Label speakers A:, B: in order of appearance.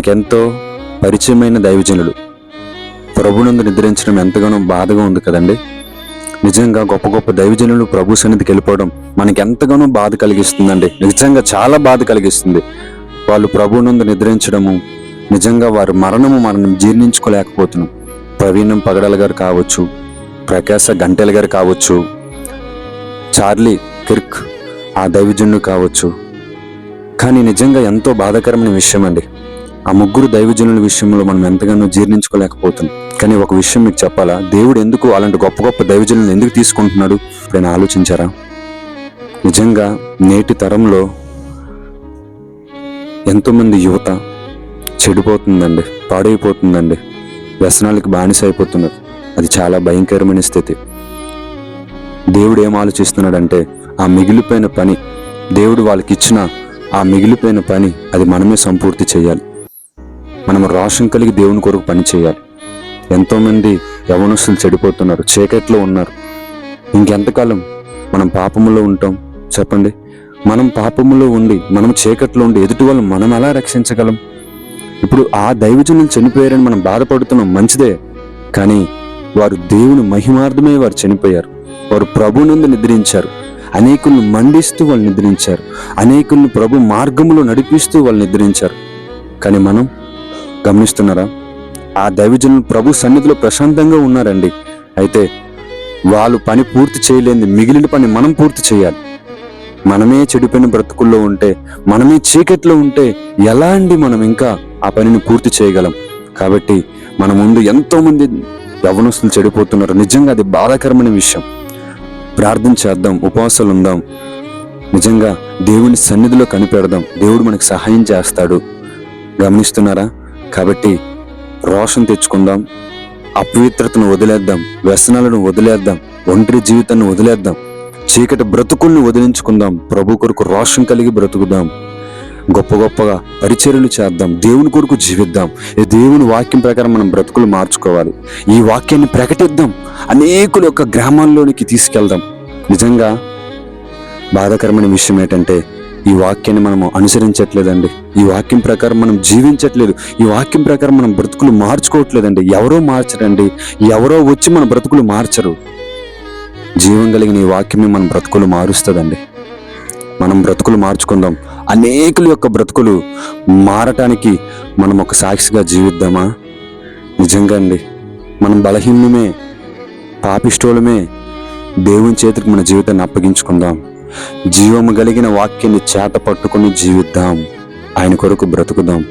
A: మనకెంతో పరిచయమైన దైవజనులు. ప్రభునందు నిద్రించడం ఎంతగానో బాధగా ఉంది కదండి. నిజంగా గొప్ప గొప్ప దైవజనులు ప్రభు సన్నిధికి వెళ్ళిపోవడం మనకి ఎంతగానో బాధ కలిగిస్తుందండి. నిజంగా చాలా బాధ కలిగిస్తుంది. వాళ్ళు ప్రభునందు నిద్రించడము నిజంగా వారి మరణము మనం జీర్ణించుకోలేకపోతున్నాం. ప్రవీణం పగడల గారు కావచ్చు ప్రకాశ గంటెల గారు కావచ్చు చార్లీ కిర్క్ ఆ దైవజనుడు కావచ్చు. కానీ నిజంగా ఎంతో బాధాకరమైన విషయం అండి ఆ ముగ్గురు దైవజనుల విషయంలో మనం ఎంతగానో జీర్ణించుకోలేకపోతున్నాం. కానీ ఒక విషయం మీకు చెప్పాలా? దేవుడు ఎందుకు అలాంటి గొప్ప గొప్ప దైవజనులను ఎందుకు తీసుకుంటున్నాడు? నేను ఆలోచించారా? నిజంగా నేటి తరంలో ఎంతోమంది యువత చెడిపోతుందండి పాడైపోతుందండి వ్యసనాలకు బానిస అయిపోతున్నారు. అది చాలా భయంకరమైన స్థితి. దేవుడు ఏం ఆలోచిస్తున్నాడంటే ఆ మిగిలిపోయిన పని దేవుడు వాళ్ళకి ఇచ్చిన ఆ మిగిలిపోయిన పని అది మనమే సంపూర్తి చేయాలి. మనం రోషం కలిగి దేవుని కొరకు పని చేయాలి. ఎంతోమంది యవనస్తులు చెడిపోతున్నారు చీకట్లో ఉన్నారు. ఇంకెంతకాలం మనం పాపములో ఉంటాం? చెప్పండి. మనం పాపములో ఉండి మనం చీకట్లో ఉండి ఎదుటి వాళ్ళు మనం ఎలా రక్షించగలం? ఇప్పుడు ఆ దైవజనులు చనిపోయారని మనం బాధపడుతున్నాం మంచిదే. కానీ వారు దేవుని మహిమార్థమే వారు చనిపోయారు. వారు ప్రభునందు నిద్రించారు. అనేకులను మండిస్తూ వాళ్ళు నిద్రించారు. అనేకులను ప్రభు మార్గములో నడిపిస్తూ వాళ్ళు నిద్రించారు. కానీ మనం గమనిస్తున్నారా? ఆ దైవజనులు ప్రభు సన్నిధిలో ప్రశాంతంగా ఉన్నారండి. అయితే వాళ్ళు పని పూర్తి చేయలేని మిగిలిన పని మనం పూర్తి చేయాలి. మనమే చెడిపోయిన బ్రతుకుల్లో ఉంటే మనమే చీకట్లో ఉంటే ఎలా అండి మనం ఇంకా ఆ పనిని పూర్తి చేయగలం? కాబట్టి మన ముందు ఎంతోమంది యవనస్తులు చెడిపోతున్నారు. నిజంగా అది బాధాకరమైన విషయం. ప్రార్థన చేద్దాం ఉపవాసాలు ఉందాం. నిజంగా దేవుని సన్నిధిలో కనిపెడదాం. దేవుడు మనకు సహాయం చేస్తాడు. గమనిస్తున్నారా? కాబట్టి రోషం తెచ్చుకుందాం అపవిత్రతను వదిలేద్దాం వ్యసనాలను వదిలేద్దాం ఒంటరి జీవితాన్ని వదిలేద్దాం చీకటి బ్రతుకుల్ని వదిలించుకుందాం ప్రభు కొరకు రోషం కలిగి బ్రతుకుదాం గొప్ప గొప్పగా పరిచర్యలు చేద్దాం దేవుని కొరకు జీవిద్దాం. ఈ దేవుని వాక్యం ప్రకారం మనం బ్రతుకులు మార్చుకోవాలి. ఈ వాక్యాన్ని ప్రకటిద్దాం అనేకుల యొక్క గ్రామాల్లోనికి తీసుకెళ్దాం. నిజంగా బాధాకరమైన విషయం ఏంటంటే ఈ వాక్యాన్ని మనము అనుసరించట్లేదండి. ఈ వాక్యం ప్రకారం మనం జీవించట్లేదు. ఈ వాక్యం ప్రకారం మనం బ్రతుకులు మార్చుకోవట్లేదండి. ఎవరో మార్చరండి. ఎవరో వచ్చి మన బ్రతుకులు మార్చరు. జీవం కలిగిన ఈ వాక్యమే మన బ్రతుకులు మారుస్తుందండి. మనం బ్రతుకులు మార్చుకుందాం. అనేకుల యొక్క బ్రతుకులు మారటానికి మనం ఒక సాక్షిగా జీవిద్దామా? నిజంగా అండి. మనం బలహీనమే పాపిష్టోళమే దేవుని చేతికి మన జీవితాన్ని అప్పగించుకుందాం. జీవము కలిగిన వాక్యాన్ని చేత పట్టుకుని జీవిద్దాం. ఆయన కొరకు బ్రతుకుదాం.